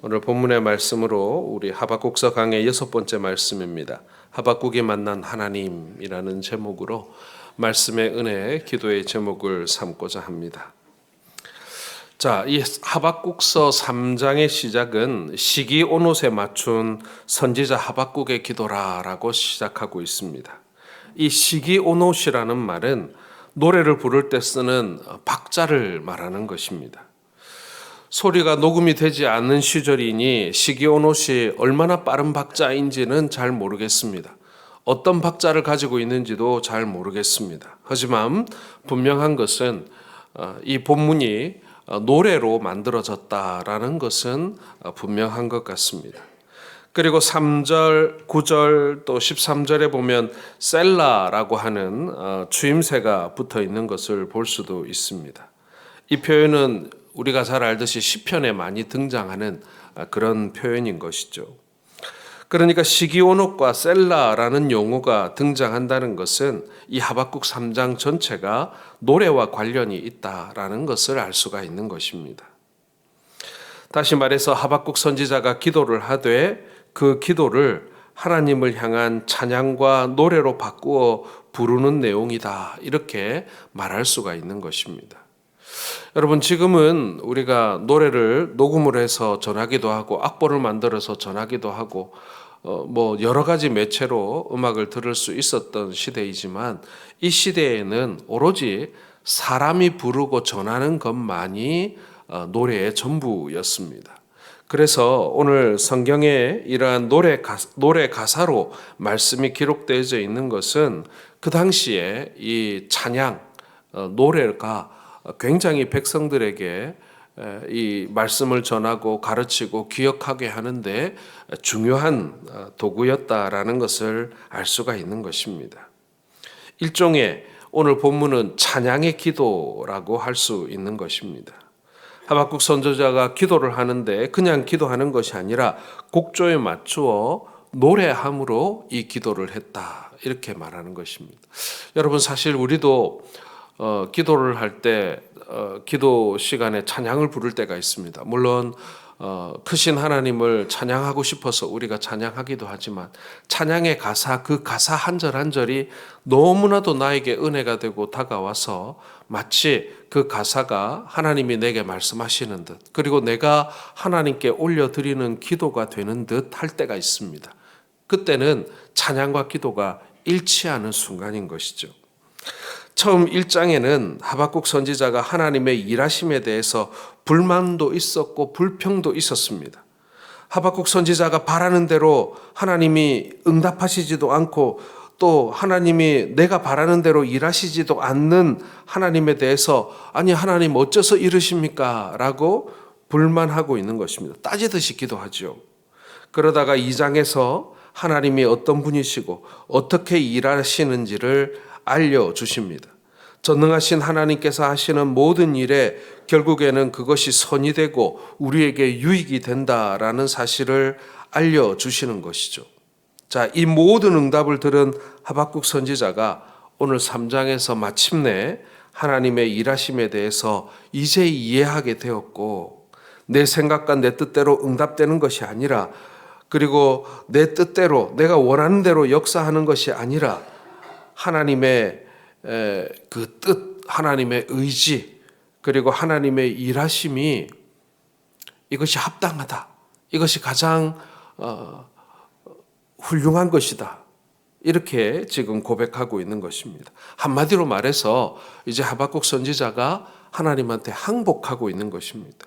오늘 본문의 말씀으로 우리 하박국서 강의 여섯 번째 말씀입니다. 하박국이 만난 하나님이라는 제목으로 말씀의 은혜 기도의 제목을 삼고자 합니다. 자, 이 하박국서 3장의 시작은 시기 온옷에 맞춘 선지자 하박국의 기도라라고 시작하고 있습니다. 이 시기 온옷이라는 말은 노래를 부를 때 쓰는 박자를 말하는 것입니다. 소리가 녹음이 되지 않는 시절이니 시기온 옷이 얼마나 빠른 박자인지는 잘 모르겠습니다. 어떤 박자를 가지고 있는지도 잘 모르겠습니다. 하지만 분명한 것은 어, 이 본문이 어, 노래로 만들어졌다라는 것은 어, 분명한 것 같습니다. 그리고 3절, 9절 또 13절에 보면 셀라라고 하는 추임새가 붙어 있는 것을 볼 수도 있습니다. 이 표현은 우리가 잘 알듯이 시편에 많이 등장하는 그런 표현인 것이죠. 그러니까 시기온옥과 셀라라는 용어가 등장한다는 것은 이 하박국 3장 전체가 노래와 관련이 있다라는 것을 알 수가 있는 것입니다. 다시 말해서 하박국 선지자가 기도를 하되 그 기도를 하나님을 향한 찬양과 노래로 바꾸어 부르는 내용이다. 이렇게 말할 수가 있는 것입니다. 여러분 지금은 우리가 노래를 녹음을 해서 전하기도 하고 악보를 만들어서 전하기도 하고 어, 뭐 여러 가지 매체로 음악을 들을 수 있었던 시대이지만 이 시대에는 오로지 사람이 부르고 전하는 것만이 어, 노래의 전부였습니다. 그래서 오늘 성경에 이러한 노래 가사, 노래 가사로 말씀이 기록되어져 있는 것은 그 당시에 이 찬양 어, 노래가 굉장히 백성들에게 이 말씀을 전하고 가르치고 기억하게 하는데 중요한 어, 도구였다라는 것을 알 수가 있는 것입니다. 일종의 오늘 본문은 찬양의 기도라고 할 수 있는 것입니다. 하박국 선조자가 기도를 하는데 그냥 기도하는 것이 아니라 곡조에 맞추어 노래함으로 이 기도를 했다. 이렇게 말하는 것입니다. 여러분 사실 우리도 어, 기도를 할때 어, 기도 시간에 찬양을 부를 때가 있습니다. 물론 어, 크신 하나님을 찬양하고 싶어서 우리가 찬양하기도 하지만 찬양의 가사 그 가사 한 절 한 절이 너무나도 나에게 은혜가 되고 다가와서 마치 그 가사가 하나님이 내게 말씀하시는 듯 그리고 내가 하나님께 올려드리는 기도가 되는 듯 할 때가 있습니다. 그때는 찬양과 기도가 일치하는 순간인 것이죠. 처음 1장에는 하박국 선지자가 하나님의 일하심에 대해서 불만도 있었고 불평도 있었습니다. 하박국 선지자가 바라는 대로 하나님이 응답하시지도 않고 또 하나님이 내가 바라는 대로 일하시지도 않는 하나님에 대해서 아니 하나님 어째서 이러십니까? 라고 불만하고 있는 것입니다. 따지듯이 기도하죠. 그러다가 2장에서 하나님이 어떤 분이시고 어떻게 일하시는지를 알려주십니다. 전능하신 하나님께서 하시는 모든 일에 결국에는 그것이 선이 되고 우리에게 유익이 된다라는 사실을 알려주시는 것이죠. 자, 이 모든 응답을 들은 하박국 선지자가 오늘 3장에서 마침내 하나님의 일하심에 대해서 이제 이해하게 되었고 내 생각과 내 뜻대로 응답되는 것이 아니라 그리고 내 뜻대로 내가 원하는 대로 역사하는 것이 아니라 하나님의 그 뜻, 하나님의 의지, 그리고 하나님의 일하심이 이것이 합당하다. 이것이 가장 어, 훌륭한 것이다. 이렇게 지금 고백하고 있는 것입니다. 한마디로 말해서 이제 하박국 선지자가 하나님한테 항복하고 있는 것입니다.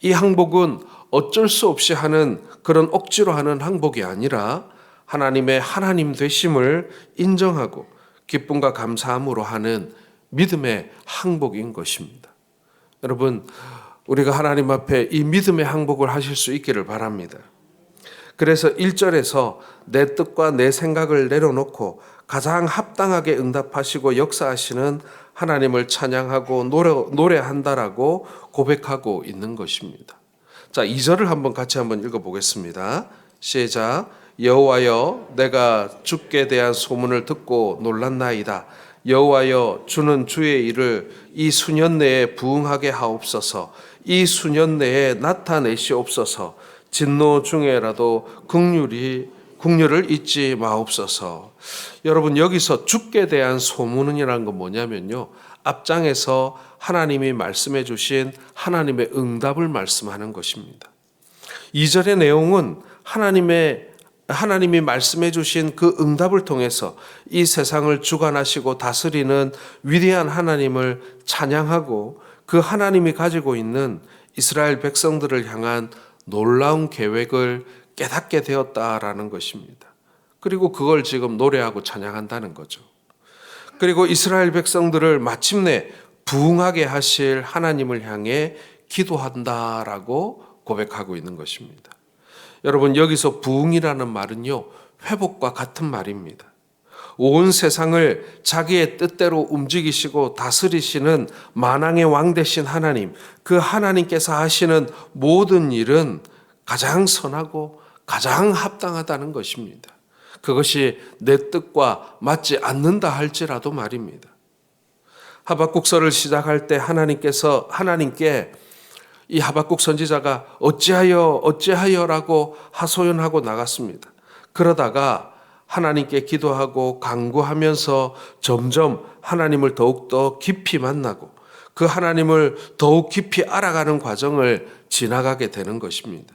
이 항복은 어쩔 수 없이 하는 그런 억지로 하는 항복이 아니라 하나님의 하나님 되심을 인정하고 기쁨과 감사함으로 하는 믿음의 항복인 것입니다. 여러분, 우리가 하나님 앞에 이 믿음의 항복을 하실 수 있기를 바랍니다. 그래서 1절에서 내 뜻과 내 생각을 내려놓고 가장 합당하게 응답하시고 역사하시는 하나님을 찬양하고 노래, 노래한다라고 고백하고 있는 것입니다. 자, 2절을 한번 같이 한번 읽어보겠습니다. 시작. 여호와여 내가 주께 대한 소문을 듣고 놀랐나이다. 여호와여 주는 주의 일을 이 수년 내에 부응하게 하옵소서. 이 수년 내에 나타내시옵소서. 진노 중에라도 극률이 국률을 잊지 마옵소서. 여러분 여기서 죽게 대한 소문이라는 건 뭐냐면요. 앞장에서 하나님이 말씀해 주신 하나님의 응답을 말씀하는 것입니다. 2절의 내용은 하나님의 하나님이 말씀해 주신 그 응답을 통해서 이 세상을 주관하시고 다스리는 위대한 하나님을 찬양하고 그 하나님이 가지고 있는 이스라엘 백성들을 향한 놀라운 계획을 깨닫게 되었다라는 것입니다. 그리고 그걸 지금 노래하고 찬양한다는 거죠. 그리고 이스라엘 백성들을 마침내 부흥하게 하실 하나님을 향해 기도한다라고 고백하고 있는 것입니다. 여러분 여기서 부흥이라는 말은요 회복과 같은 말입니다. 온 세상을 자기의 뜻대로 움직이시고 다스리시는 만왕의 왕 되신 하나님, 그 하나님께서 하시는 모든 일은 가장 선하고 가장 합당하다는 것입니다. 그것이 내 뜻과 맞지 않는다 할지라도 말입니다. 하박국서를 시작할 때 하나님께서 하나님께 이 하박국 선지자가 어찌하여 어찌하여라고 하소연하고 나갔습니다. 그러다가 하나님께 기도하고 간구하면서 점점 하나님을 더욱더 깊이 만나고 그 하나님을 더욱 깊이 알아가는 과정을 지나가게 되는 것입니다.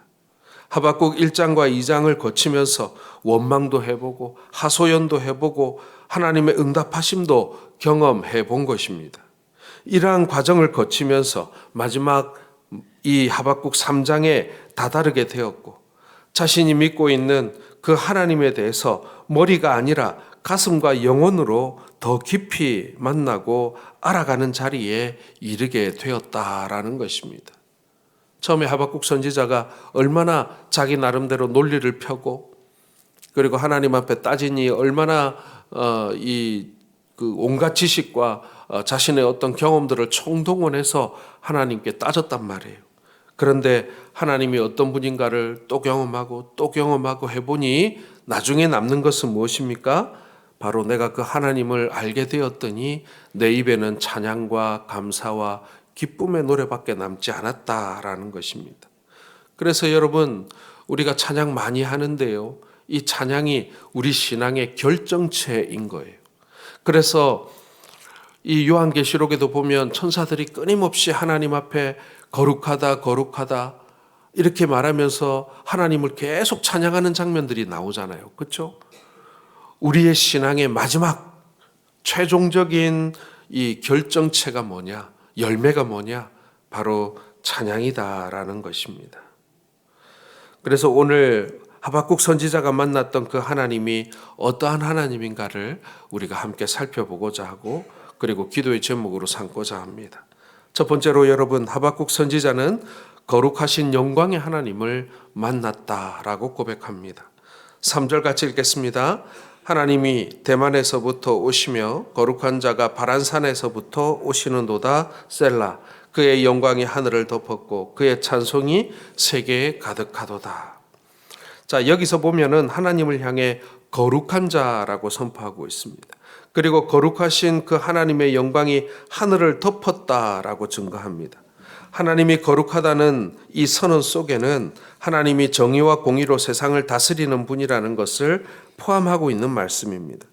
하박국 1장과 2장을 거치면서 원망도 해보고 하소연도 해보고 하나님의 응답하심도 경험해 본 것입니다. 이러한 과정을 거치면서 마지막 이 하박국 3장에 다다르게 되었고 자신이 믿고 있는 그 하나님에 대해서 머리가 아니라 가슴과 영혼으로 더 깊이 만나고 알아가는 자리에 이르게 되었다라는 것입니다. 처음에 하박국 선지자가 얼마나 자기 나름대로 논리를 펴고 그리고 하나님 앞에 따지니 얼마나 어, 이그 온갖 지식과 어, 자신의 어떤 경험들을 총동원해서 하나님께 따졌단 말이에요. 그런데 하나님이 어떤 분인가를 또 경험하고 또 경험하고 해보니 나중에 남는 것은 무엇입니까? 바로 내가 그 하나님을 알게 되었더니 내 입에는 찬양과 감사와 기쁨의 노래밖에 남지 않았다라는 것입니다. 그래서 여러분 우리가 찬양 많이 하는데요. 이 찬양이 우리 신앙의 결정체인 거예요. 그래서 이 요한계시록에도 보면 천사들이 끊임없이 하나님 앞에 거룩하다, 거룩하다 이렇게 말하면서 하나님을 계속 찬양하는 장면들이 나오잖아요. 그렇죠? 우리의 신앙의 마지막 최종적인 이 결정체가 뭐냐? 열매가 뭐냐? 바로 찬양이다라는 것입니다. 그래서 오늘 하박국 선지자가 만났던 그 하나님이 어떠한 하나님인가를 우리가 함께 살펴보고자 하고 그리고 기도의 제목으로 삼고자 합니다. 첫 번째로 여러분 하박국 선지자는 거룩하신 영광의 하나님을 만났다라고 고백합니다. 3절 같이 읽겠습니다. 하나님이 대만에서부터 오시며 거룩한 자가 바란산에서부터 오시는도다 셀라 그의 영광이 하늘을 덮었고 그의 찬송이 세계에 가득하도다. 자, 여기서 보면은 하나님을 향해 거룩한 자라고 선포하고 있습니다. 그리고 거룩하신 그 하나님의 영광이 하늘을 덮었다라고 증거합니다. 하나님이 거룩하다는 이 선언 속에는 하나님이 정의와 공의로 세상을 다스리는 분이라는 것을 포함하고 있는 말씀입니다.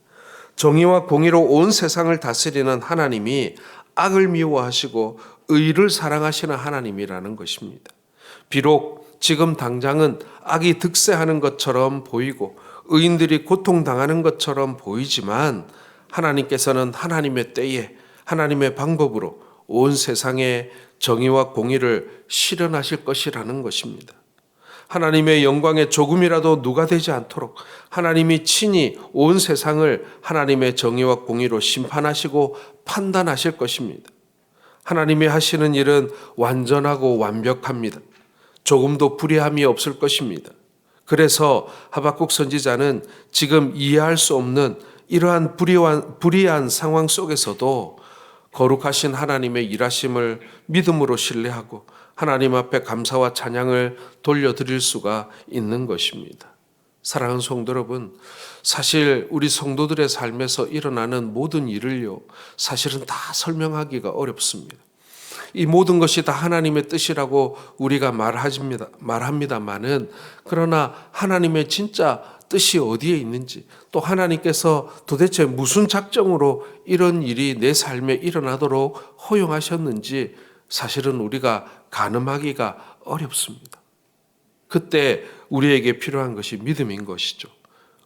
정의와 공의로 온 세상을 다스리는 하나님이 악을 미워하시고 의를 사랑하시는 하나님이라는 것입니다. 비록 지금 당장은 악이 득세하는 것처럼 보이고 의인들이 고통당하는 것처럼 보이지만 하나님께서는 하나님의 때에 하나님의 방법으로 온 세상에 정의와 공의를 실현하실 것이라는 것입니다. 하나님의 영광에 조금이라도 누가 되지 않도록 하나님이 친히 온 세상을 하나님의 정의와 공의로 심판하시고 판단하실 것입니다. 하나님이 하시는 일은 완전하고 완벽합니다. 조금도 불의함이 없을 것입니다. 그래서 하박국 선지자는 지금 이해할 수 없는 이러한 불의한, 불의한 상황 속에서도 거룩하신 하나님의 일하심을 믿음으로 신뢰하고 하나님 앞에 감사와 찬양을 돌려드릴 수가 있는 것입니다. 사랑하는 성도 여러분, 사실 우리 성도들의 삶에서 일어나는 모든 일을요, 사실은 다 설명하기가 어렵습니다. 이 모든 것이 다 하나님의 뜻이라고 우리가 말하십니다. 말합니다만은 그러나 하나님의 진짜 뜻이 어디에 있는지 또 하나님께서 도대체 무슨 작정으로 이런 일이 내 삶에 일어나도록 허용하셨는지 사실은 우리가 가늠하기가 어렵습니다. 그때 우리에게 필요한 것이 믿음인 것이죠.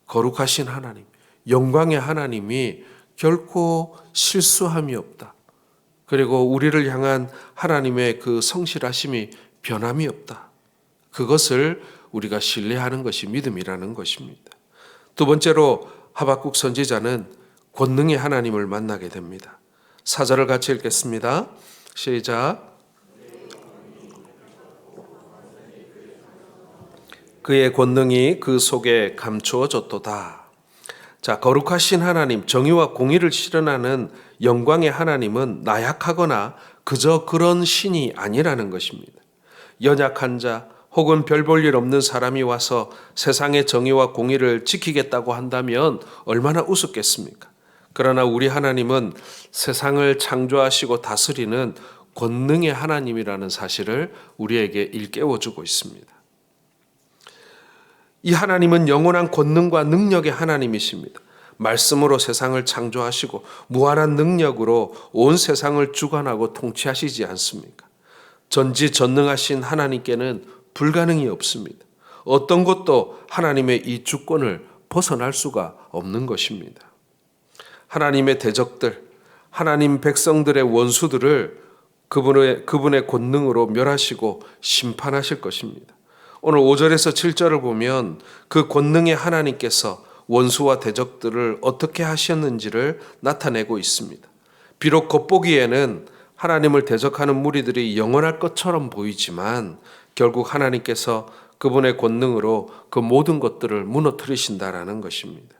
거룩하신 하나님, 영광의 하나님이 결코 실수함이 없다. 그리고 우리를 향한 하나님의 그 성실하심이 변함이 없다. 그것을 우리가 신뢰하는 것이 믿음이라는 것입니다. 두 번째로 하박국 선지자는 권능의 하나님을 만나게 됩니다. 사절을 같이 읽겠습니다. 시작. 그의 권능이 그 속에 감추어졌도다. 자, 거룩하신 하나님, 정의와 공의를 실현하는 영광의 하나님은 나약하거나 그저 그런 신이 아니라는 것입니다. 연약한 자 혹은 별 볼 일 없는 사람이 와서 세상의 정의와 공의를 지키겠다고 한다면 얼마나 우습겠습니까? 그러나 우리 하나님은 세상을 창조하시고 다스리는 권능의 하나님이라는 사실을 우리에게 일깨워 주고 있습니다. 이 하나님은 영원한 권능과 능력의 하나님이십니다. 말씀으로 세상을 창조하시고 무한한 능력으로 온 세상을 주관하고 통치하시지 않습니까? 전지 전능하신 하나님께는 불가능이 없습니다. 어떤 것도 하나님의 이 주권을 벗어날 수가 없는 것입니다. 하나님의 대적들, 하나님 백성들의 원수들을 그분의, 그분의 권능으로 멸하시고 심판하실 것입니다. 오늘 5절에서 7절을 보면 그 권능의 하나님께서 원수와 대적들을 어떻게 하셨는지를 나타내고 있습니다. 비록 겉보기에는 하나님을 대적하는 무리들이 영원할 것처럼 보이지만 결국 하나님께서 그분의 권능으로 그 모든 것들을 무너뜨리신다라는 것입니다.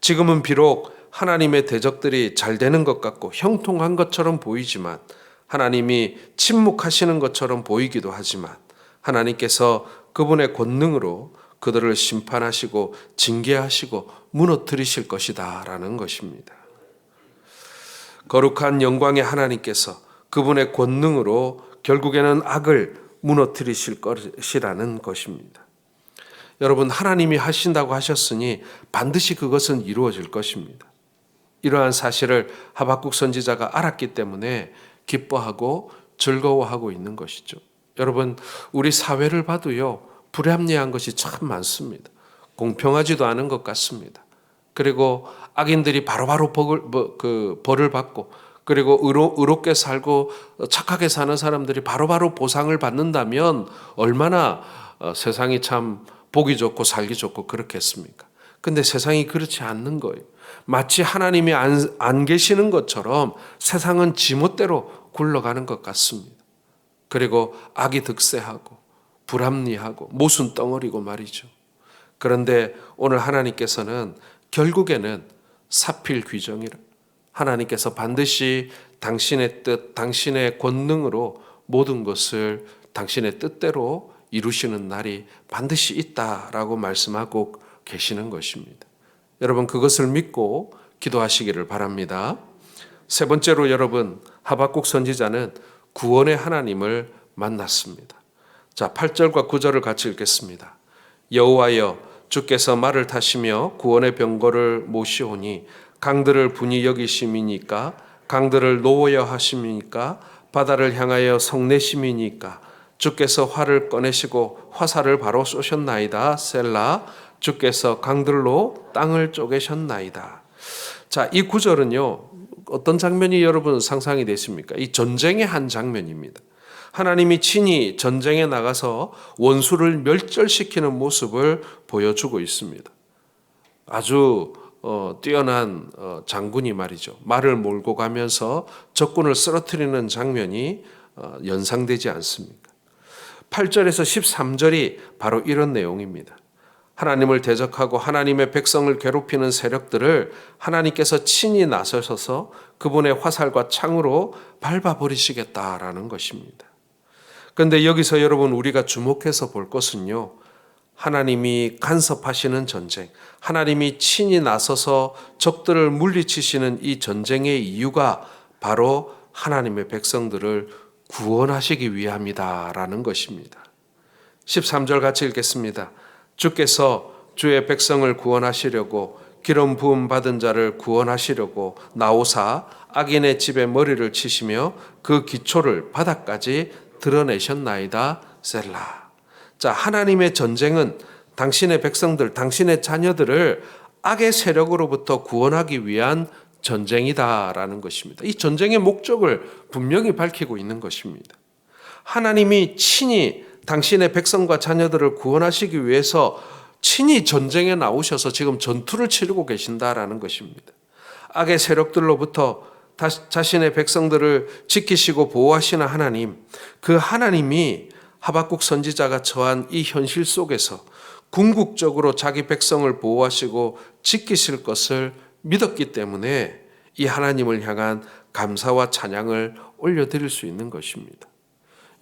지금은 비록 하나님의 대적들이 잘 되는 것 같고 형통한 것처럼 보이지만 하나님이 침묵하시는 것처럼 보이기도 하지만 하나님께서 그분의 권능으로 그들을 심판하시고 징계하시고 무너뜨리실 것이다라는 것입니다. 거룩한 영광의 하나님께서 그분의 권능으로 결국에는 악을 무너뜨리실 것이라는 것입니다. 여러분 하나님이 하신다고 하셨으니 반드시 그것은 이루어질 것입니다. 이러한 사실을 하박국 선지자가 알았기 때문에 기뻐하고 즐거워하고 있는 것이죠. 여러분 우리 사회를 봐도요 불합리한 것이 참 많습니다. 공평하지도 않은 것 같습니다. 그리고 악인들이 바로바로 벌을, 뭐, 그 벌을 받고 그리고 의로, 의롭게 살고 착하게 사는 사람들이 바로바로 보상을 받는다면 얼마나 어, 세상이 참 보기 좋고 살기 좋고 그렇겠습니까? 근데 세상이 그렇지 않는 거예요. 마치 하나님이 안, 안 계시는 것처럼 세상은 지멋대로 굴러가는 것 같습니다. 그리고 악이 득세하고 불합리하고 모순 덩어리고 말이죠. 그런데 오늘 하나님께서는 결국에는 사필 귀정이라 하나님께서 반드시 당신의 뜻, 당신의 권능으로 모든 것을 당신의 뜻대로 이루시는 날이 반드시 있다라고 말씀하고 계시는 것입니다. 여러분 그것을 믿고 기도하시기를 바랍니다. 세 번째로 여러분 하박국 선지자는 구원의 하나님을 만났습니다. 자, 8절과 9절을 같이 읽겠습니다. 여호와여 주께서 말을 타시며 구원의 병거를 모시오니 강들을 분이 여기심이니까 강들을 놓으여 하심이니까 바다를 향하여 성내심이니까 주께서 활을 꺼내시고 화살을 바로 쏘셨나이다 셀라 주께서 강들로 땅을 쪼개셨나이다. 자, 이 구절은요. 어떤 장면이 여러분 상상이 되십니까? 이 전쟁의 한 장면입니다. 하나님이 친히 전쟁에 나가서 원수를 멸절시키는 모습을 보여주고 있습니다. 아주 어, 뛰어난 어, 장군이 말이죠. 말을 몰고 가면서 적군을 쓰러뜨리는 장면이 어, 연상되지 않습니까? 8절에서 13절이 바로 이런 내용입니다. 하나님을 대적하고 하나님의 백성을 괴롭히는 세력들을 하나님께서 친히 나서셔서 그분의 화살과 창으로 밟아버리시겠다라는 것입니다. 그런데 여기서 여러분 우리가 주목해서 볼 것은요. 하나님이 간섭하시는 전쟁, 하나님이 친히 나서서 적들을 물리치시는 이 전쟁의 이유가 바로 하나님의 백성들을 구원하시기 위함이다라는 것입니다. 13절 같이 읽겠습니다. 주께서 주의 백성을 구원하시려고 기름 부음 받은 자를 구원하시려고 나오사 악인의 집에 머리를 치시며 그 기초를 바닥까지 드러내셨나이다 셀라. 자, 하나님의 전쟁은 당신의 백성들, 당신의 자녀들을 악의 세력으로부터 구원하기 위한 전쟁이다라는 것입니다. 이 전쟁의 목적을 분명히 밝히고 있는 것입니다. 하나님이 친히 당신의 백성과 자녀들을 구원하시기 위해서 친히 전쟁에 나오셔서 지금 전투를 치르고 계신다라는 것입니다. 악의 세력들로부터 자신의 백성들을 지키시고 보호하시는 하나님, 그 하나님이 하박국 선지자가 처한 이 현실 속에서 궁극적으로 자기 백성을 보호하시고 지키실 것을 믿었기 때문에 이 하나님을 향한 감사와 찬양을 올려드릴 수 있는 것입니다.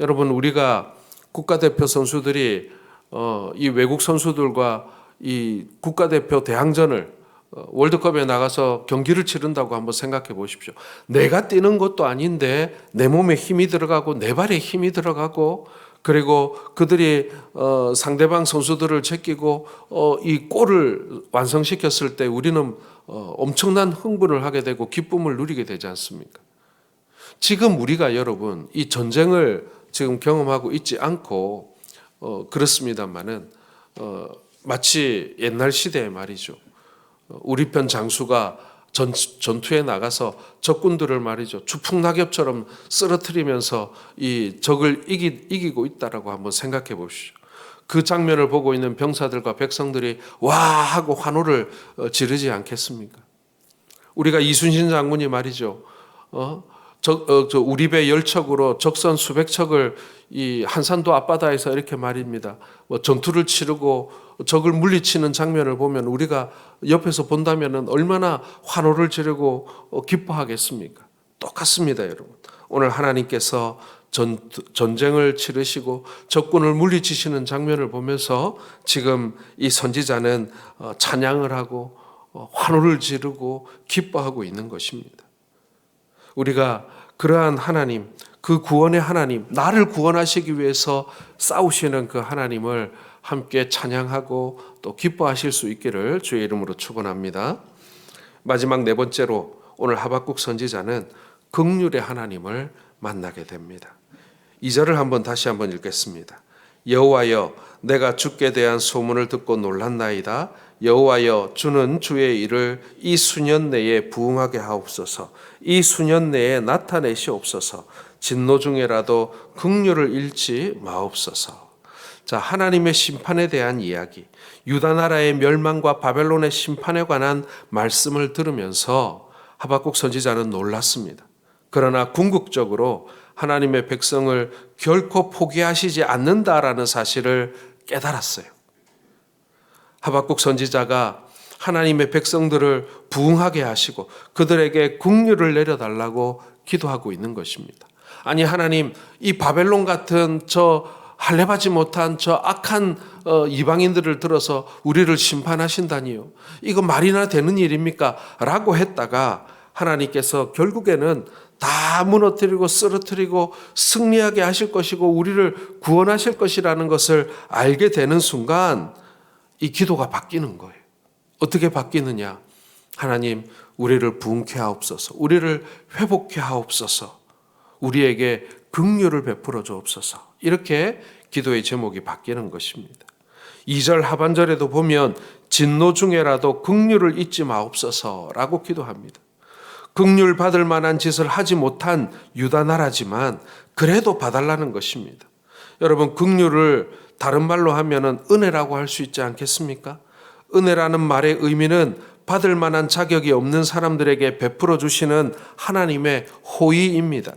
여러분 우리가 국가대표 선수들이 어, 이 외국 선수들과 이 국가대표 대항전을 어, 월드컵에 나가서 경기를 치른다고 한번 생각해 보십시오. 내가 뛰는 것도 아닌데 내 몸에 힘이 들어가고 내 발에 힘이 들어가고 그리고 그들이 어, 상대방 선수들을 제끼고 어, 이 골을 완성시켰을 때 우리는 어, 엄청난 흥분을 하게 되고 기쁨을 누리게 되지 않습니까? 지금 우리가 여러분 이 전쟁을 지금 경험하고 있지 않고 어, 그렇습니다만은 어, 마치 옛날 시대에 말이죠. 어, 우리 편 장수가 전, 전투에 나가서 적군들을 말이죠. 추풍낙엽처럼 쓰러뜨리면서 이 적을 이기, 이기고 있다라고 한번 생각해 보십시오. 그 장면을 보고 있는 병사들과 백성들이 와 하고 환호를 어, 지르지 않겠습니까? 우리가 이순신 장군이 말이죠. 어? 저, 어, 저 우리 배 열척으로 적선 수백 척을 이 한산도 앞바다에서 이렇게 말입니다. 뭐 전투를 치르고 적을 물리치는 장면을 보면 우리가 옆에서 본다면은 얼마나 환호를 지르고 어, 기뻐하겠습니까? 똑같습니다, 여러분. 오늘 하나님께서 전, 전쟁을 치르시고 적군을 물리치시는 장면을 보면서 지금 이 선지자는 어, 찬양을 하고 어, 환호를 지르고 기뻐하고 있는 것입니다. 우리가 그러한 하나님, 그 구원의 하나님, 나를 구원하시기 위해서 싸우시는 그 하나님을 함께 찬양하고 또 기뻐하실 수 있기를 주의 이름으로 축원합니다. 마지막 네 번째로 오늘 하박국 선지자는 극률의 하나님을 만나게 됩니다. 2절을 한번 다시 한번 읽겠습니다. 여호와여 내가 주께 대한 소문을 듣고 놀랐나이다. 여호와여 주는 주의 일을 이 수년 내에 부응하게 하옵소서. 이 수년 내에 나타내시옵소서. 진노 중에라도 긍휼을 잃지 마옵소서. 자, 하나님의 심판에 대한 이야기, 유다 나라의 멸망과 바벨론의 심판에 관한 말씀을 들으면서 하박국 선지자는 놀랐습니다. 그러나 궁극적으로 하나님의 백성을 결코 포기하시지 않는다라는 사실을 깨달았어요. 하박국 선지자가 하나님의 백성들을 부흥하게 하시고 그들에게 국류를 내려달라고 기도하고 있는 것입니다. 아니 하나님 이 바벨론 같은 저 할례받지 못한 저 악한 어, 이방인들을 들어서 우리를 심판하신다니요. 이거 말이나 되는 일입니까? 라고 했다가 하나님께서 결국에는 다 무너뜨리고 쓰러뜨리고 승리하게 하실 것이고 우리를 구원하실 것이라는 것을 알게 되는 순간 이 기도가 바뀌는 거예요. 어떻게 바뀌느냐? 하나님, 우리를 부흥케 하옵소서. 우리를 회복케 하옵소서. 우리에게 긍휼을 베풀어 주옵소서. 이렇게 기도의 제목이 바뀌는 것입니다. 2절 하반절에도 보면 진노 중에라도 긍휼을 잊지 마옵소서라고 기도합니다. 긍휼 받을 만한 짓을 하지 못한 유다 나라지만 그래도 봐달라는 것입니다. 여러분 긍휼을 다른 말로 하면은 은혜라고 할 수 있지 않겠습니까? 은혜라는 말의 의미는 받을 만한 자격이 없는 사람들에게 베풀어 주시는 하나님의 호의입니다.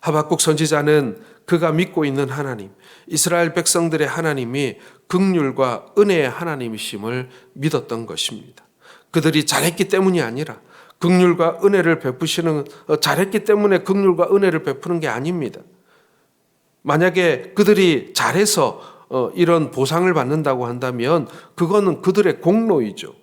하박국 선지자는 그가 믿고 있는 하나님, 이스라엘 백성들의 하나님이 극률과 은혜의 하나님이심을 믿었던 것입니다. 그들이 잘했기 때문이 아니라 극률과 은혜를 베푸시는 어, 잘했기 때문에 극률과 은혜를 베푸는 게 아닙니다. 만약에 그들이 잘해서 어, 이런 보상을 받는다고 한다면 그거는 그들의 공로이죠.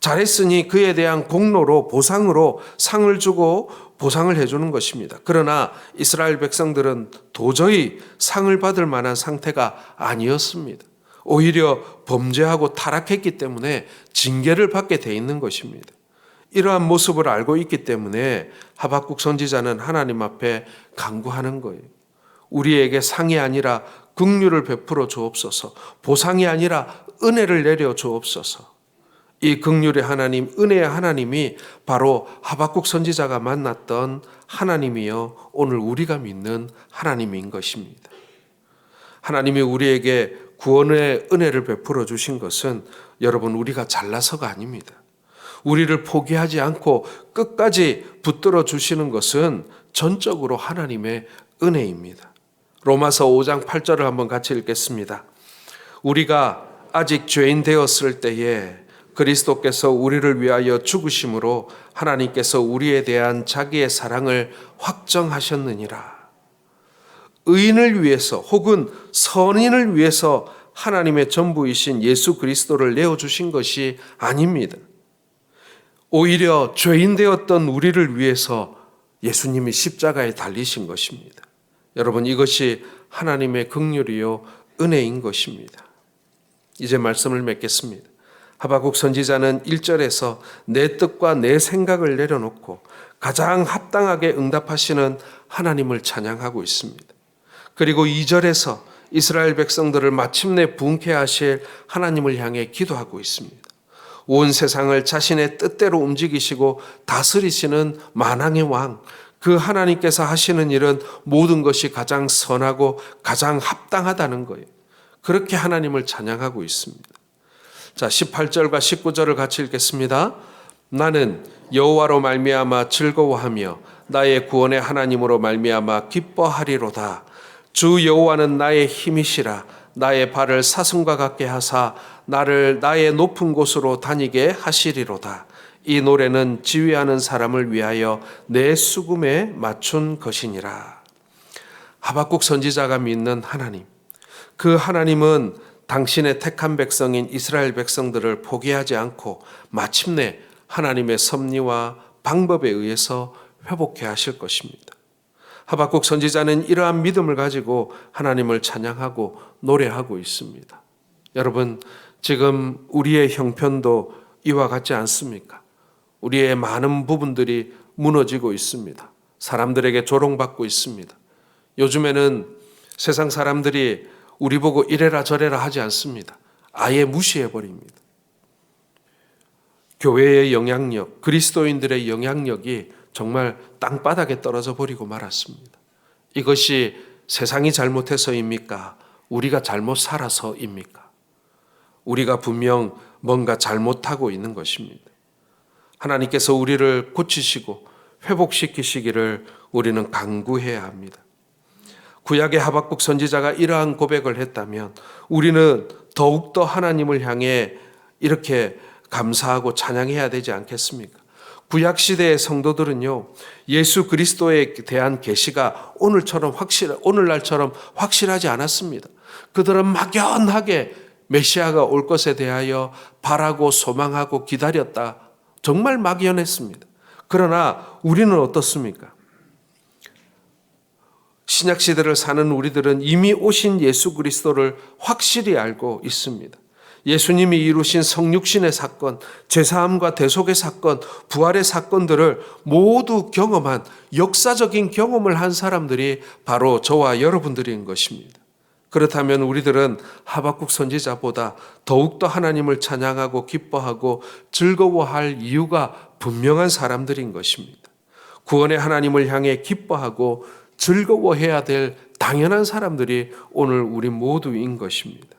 잘했으니 그에 대한 공로로 보상으로 상을 주고 보상을 해주는 것입니다. 그러나 이스라엘 백성들은 도저히 상을 받을 만한 상태가 아니었습니다. 오히려 범죄하고 타락했기 때문에 징계를 받게 돼 있는 것입니다. 이러한 모습을 알고 있기 때문에 하박국 선지자는 하나님 앞에 간구하는 거예요. 우리에게 상이 아니라 긍휼을 베풀어 주옵소서. 보상이 아니라 은혜를 내려 주옵소서. 이 긍휼의 하나님, 은혜의 하나님이 바로 하박국 선지자가 만났던 하나님이요 오늘 우리가 믿는 하나님인 것입니다. 하나님이 우리에게 구원의 은혜를 베풀어 주신 것은 여러분 우리가 잘나서가 아닙니다. 우리를 포기하지 않고 끝까지 붙들어 주시는 것은 전적으로 하나님의 은혜입니다. 로마서 5장 8절을 한번 같이 읽겠습니다. 우리가 아직 죄인 되었을 때에 그리스도께서 우리를 위하여 죽으심으로 하나님께서 우리에 대한 자기의 사랑을 확정하셨느니라. 의인을 위해서 혹은 선인을 위해서 하나님의 전부이신 예수 그리스도를 내어 주신 것이 아닙니다. 오히려 죄인 되었던 우리를 위해서 예수님이 십자가에 달리신 것입니다. 여러분 이것이 하나님의 긍휼이요 은혜인 것입니다. 이제 말씀을 맺겠습니다. 하박국 선지자는 1절에서 내 뜻과 내 생각을 내려놓고 가장 합당하게 응답하시는 하나님을 찬양하고 있습니다. 그리고 2절에서 이스라엘 백성들을 마침내 분케 하실 하나님을 향해 기도하고 있습니다. 온 세상을 자신의 뜻대로 움직이시고 다스리시는 만왕의 왕, 그 하나님께서 하시는 일은 모든 것이 가장 선하고 가장 합당하다는 거예요. 그렇게 하나님을 찬양하고 있습니다. 자, 18절과 19절을 같이 읽겠습니다. 나는 여호와로 말미암아 즐거워하며 나의 구원의 하나님으로 말미암아 기뻐하리로다. 주 여호와는 나의 힘이시라 나의 발을 사슴과 같게 하사 나를 나의 높은 곳으로 다니게 하시리로다. 이 노래는 지휘하는 사람을 위하여 내 수금에 맞춘 것이니라. 하박국 선지자가 믿는 하나님. 그 하나님은 당신의 택한 백성인 이스라엘 백성들을 포기하지 않고 마침내 하나님의 섭리와 방법에 의해서 회복해 하실 것입니다. 하박국 선지자는 이러한 믿음을 가지고 하나님을 찬양하고 노래하고 있습니다. 여러분, 지금 우리의 형편도 이와 같지 않습니까? 우리의 많은 부분들이 무너지고 있습니다. 사람들에게 조롱받고 있습니다. 요즘에는 세상 사람들이 우리 보고 이래라 저래라 하지 않습니다. 아예 무시해 버립니다. 교회의 영향력, 그리스도인들의 영향력이 정말 땅바닥에 떨어져 버리고 말았습니다. 이것이 세상이 잘못해서입니까? 우리가 잘못 살아서입니까? 우리가 분명 뭔가 잘못하고 있는 것입니다. 하나님께서 우리를 고치시고 회복시키시기를 우리는 강구해야 합니다. 구약의 하박국 선지자가 이러한 고백을 했다면 우리는 더욱더 하나님을 향해 이렇게 감사하고 찬양해야 되지 않겠습니까? 구약 시대의 성도들은요 예수 그리스도에 대한 계시가 오늘처럼 확실 오늘날처럼 확실하지 않았습니다. 그들은 막연하게 메시아가 올 것에 대하여 바라고 소망하고 기다렸다. 정말 막연했습니다. 그러나 우리는 어떻습니까? 신약 시대를 사는 우리들은 이미 오신 예수 그리스도를 확실히 알고 있습니다. 예수님이 이루신 성육신의 사건, 제사함과 대속의 사건, 부활의 사건들을 모두 경험한 역사적인 경험을 한 사람들이 바로 저와 여러분들인 것입니다. 그렇다면 우리들은 하박국 선지자보다 더욱더 하나님을 찬양하고 기뻐하고 즐거워할 이유가 분명한 사람들인 것입니다. 구원의 하나님을 향해 기뻐하고 즐거워해야 될 당연한 사람들이 오늘 우리 모두인 것입니다.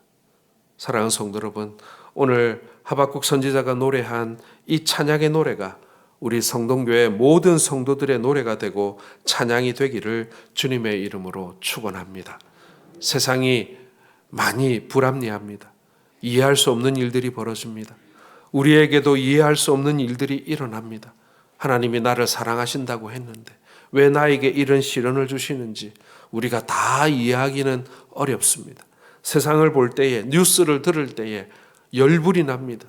사랑하는 성도 여러분, 오늘 하박국 선지자가 노래한 이 찬양의 노래가 우리 성동교회 모든 성도들의 노래가 되고 찬양이 되기를 주님의 이름으로 축원합니다. 세상이 많이 불합리합니다. 이해할 수 없는 일들이 벌어집니다. 우리에게도 이해할 수 없는 일들이 일어납니다. 하나님이 나를 사랑하신다고 했는데 왜 나에게 이런 시련을 주시는지 우리가 다 이해하기는 어렵습니다. 세상을 볼 때에 뉴스를 들을 때에 열불이 납니다.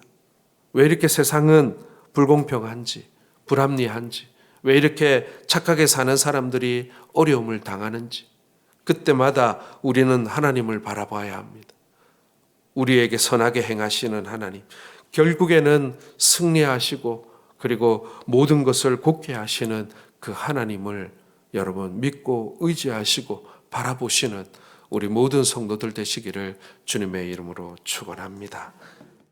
왜 이렇게 세상은 불공평한지, 불합리한지, 왜 이렇게 착하게 사는 사람들이 어려움을 당하는지, 그때마다 우리는 하나님을 바라봐야 합니다. 우리에게 선하게 행하시는 하나님, 결국에는 승리하시고 그리고 모든 것을 곱게 하시는 그 하나님을 여러분 믿고 의지하시고 바라보시는 우리 모든 성도들 되시기를 주님의 이름으로 축원합니다.